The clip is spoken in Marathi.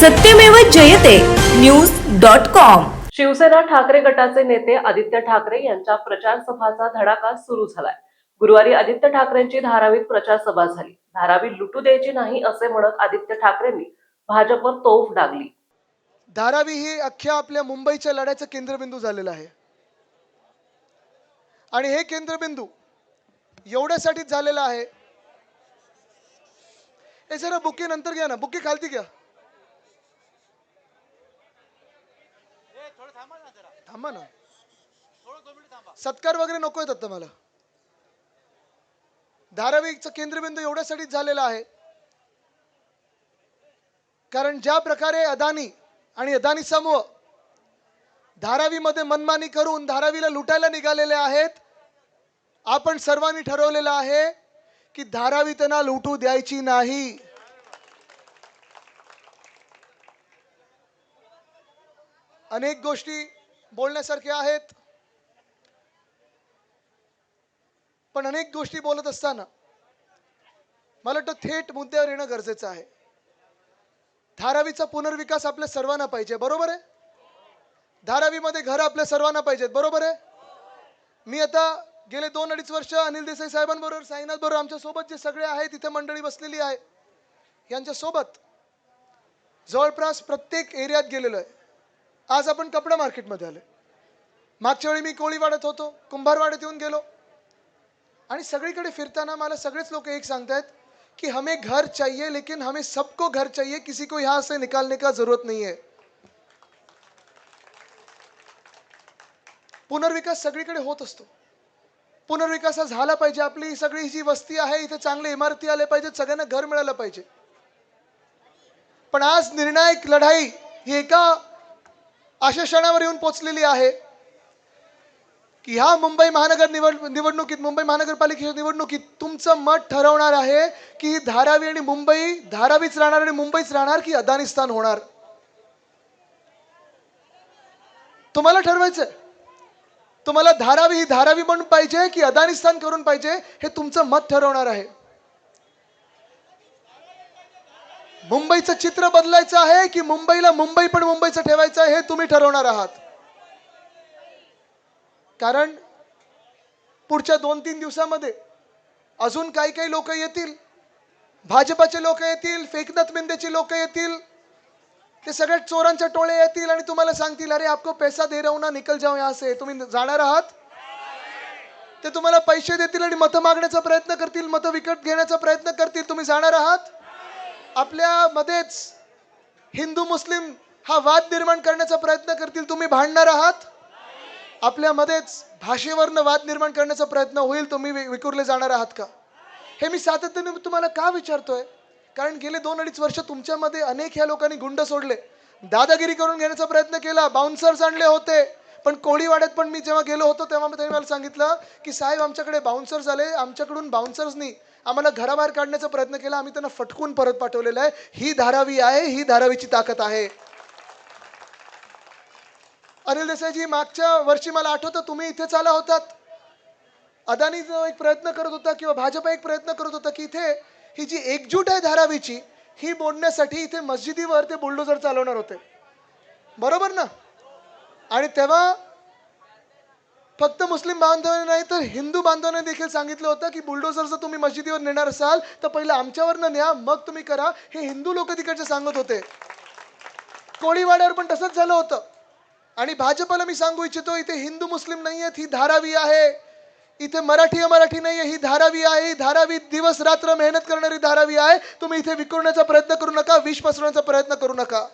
सत्यमेव जयते. News dot com. Shiv Sena Thackeray गटाचे नेते आदित्य ठाकरे यांच्या प्रचार सभाचा धडाका सुरू झालाय. गुरुवारी आदित्य ठाकरेंची धारावीत प्रचार सभा झाली. धारावी लुटू द्यायची नाही असे म्हणत आदित्य ठाकरेंनी भाजपवर तोफ डागली. धारावी ही अख्ख्या आपल्या मुंबईच्या लढ्याचं केंद्रबिंदू झालेलं आहे. आणि हे केंद्रबिंदू एवढ्यासाठीच झालेलं आहे. हे जरा बुके नंतर घ्या ना. बुके खालती घ्या. थांबा ना. सत्कार वगैरे नको येतात मला धारावीचं केंद्रबिंदू एवढ्यासाठीच झालेला आहे. कारण ज्या प्रकारे अदानी आणि अदानी समूह धारावीमध्ये मनमानी करून धारावीला लुटायला निघालेले आहेत आपण सर्वांनी ठरवलेलं आहे की धारावी त्यांना लुटू द्यायची नाही. अनेक गोष्टी बोलण्यासारखे आहेत. पण अनेक गोष्टी बोलत असताना मला वाटतं थेट मुद्द्यावर येणं गरजेचं आहे. धारावीचा पुनर्विकास आपल्या सर्वांना पाहिजे बरोबर आहे? धारावीमध्ये घर आपल्या सर्वांना पाहिजेत बरोबर आहे? मी आता गेले दोन अडीच वर्ष अनिल देसाई साहेबांबरोबर साईनाथ बरोबर आमच्यासोबत जे सगळे आहेत तिथे मंडळी बसलेली आहे यांच्या सोबत जवळपास प्रत्येक एरियात गेलेलो आहे. आज आपण कपडा मार्केटमध्ये आले. मागच्या वेळी मी कोळी वाढत होतो कुंभारवाड्यात येऊन गेलो. आणि सगळीकडे फिरताना मला सगळेच लोक एक सांगतायत कि हमें घर चाहिए लेकिन हमें सबको घर चाहिए किसी को यहां से निकालने का जरूरत नहीं है. पुनर्विकास सगळीकडे होत असतो. पुनर्विकास हा झाला पाहिजे आपली सगळी जी वस्ती आहे इथे चांगले इमारती आल्या पाहिजेत सगळ्यांना घर मिळालं पाहिजे. पण आज निर्णायक लढाई ही एका अशा क्षणावर येऊन पोचलेली आहे की ह्या मुंबई महानगर निवड निवडणुकीत मुंबई महानगरपालिकेच्या निवडणुकीत तुमचं मत ठरवणार आहे की धारावी आणि मुंबई धारावीच राहणार आणि मुंबईच राहणार की अफगाणिस्तान होणार? तुम्हाला ठरवायचं तुम्हाला धारावी ही धारावी म्हणून पाहिजे की अफगाणिस्तान करून पाहिजे हे तुमचं मत ठरवणार आहे. मुंबईचं चित्र बदलायचं आहे की मुंबईला मुंबई पण मुंबईचं ठेवायचं आहे हे तुम्ही ठरवणार आहात? कारण पुढच्या दोन तीन दिवसामध्ये अजून काही काही लोक येतील. भाजपाचे लोक येतील फेकनाथ मिंदेचे लोक येतील. ते सगळे चोरांच्या टोळे येतील आणि तुम्हाला सांगतील अरे आपको पैसा दे रहा ना निकल जाऊ यहाँ से. तुम्ही जाणार आहात? ते तुम्हाला पैसे देतील आणि मतं मागण्याचा प्रयत्न करतील मतं विकत घेण्याचा प्रयत्न करतील. तुम्ही जाणार आहात? आपल्यामध्येच हिंदू मुस्लिम हा वाद निर्माण करण्याचा प्रयत्न करतील. तुम्ही भांडणार आहात? आपल्यामध्येच भाषेवरनं वाद निर्माण करण्याचा प्रयत्न होईल. तुम्ही वि- विखुरले जाणार आहात का? हे मी सातत्याने तुम्हाला का विचारतोय? कारण गेले दोन अडीच वर्ष तुमच्यामध्ये अनेक ह्या लोकांनी गुंड सोडले. दादागिरी करून घेण्याचा प्रयत्न केला. बाउन्सर्स आणले होते. पण कोळीवाड्यात पण मी जेव्हा गेलो होतो तेव्हा त्यांनी मला सांगितलं की साहेब आमच्याकडे बाउन्सर्स आले. आमच्याकडून बाउन्सर्सनी आम्हाला घराबाहेर काढण्याचा प्रयत्न केला आम्ही त्यांना फटकून परत पाठवलेलं आहे. ही धारावी आहे ही धारावीची ताकद आहे. अनिल देसाईजी मागच्या वर्षी मला आठवतं तुम्ही इथेच आला होतात. अदानी जो एक प्रयत्न करत होता किंवा भाजप एक प्रयत्न करत होता की इथे ही जी एकजूट आहे धारावीची ही मोडण्यासाठी इथे मस्जिदीवर ते बुलडोजर चालवणार होते. बरोबर ना? आणि तेव्हा फक्त मुस्लिम बांधवांना नाही तर हिंदू बांधवांना देखील सांगितलं होतं की बुलडोजर जर तुम्ही मस्जिदीवर नेणार असाल तर पहिलं आमच्यावरनं न्या मग तुम्ही करा. हे हिंदू लोक तिकडचे सांगत होते. कोळीवाड्यावर पण तसंच झालं होतं. आणि भाजपला मी सांगू इच्छितो इथे हिंदू मुस्लिम नाही आहेत ही धारावी आहे. इथे मराठी मराठी नाही आहे ही धारावी आहे. ही धारावी दिवस रात्र मेहनत करणारी धारावी आहे. तुम्ही इथे विखुरण्याचा प्रयत्न करू नका विष पसरवण्याचा प्रयत्न करू नका.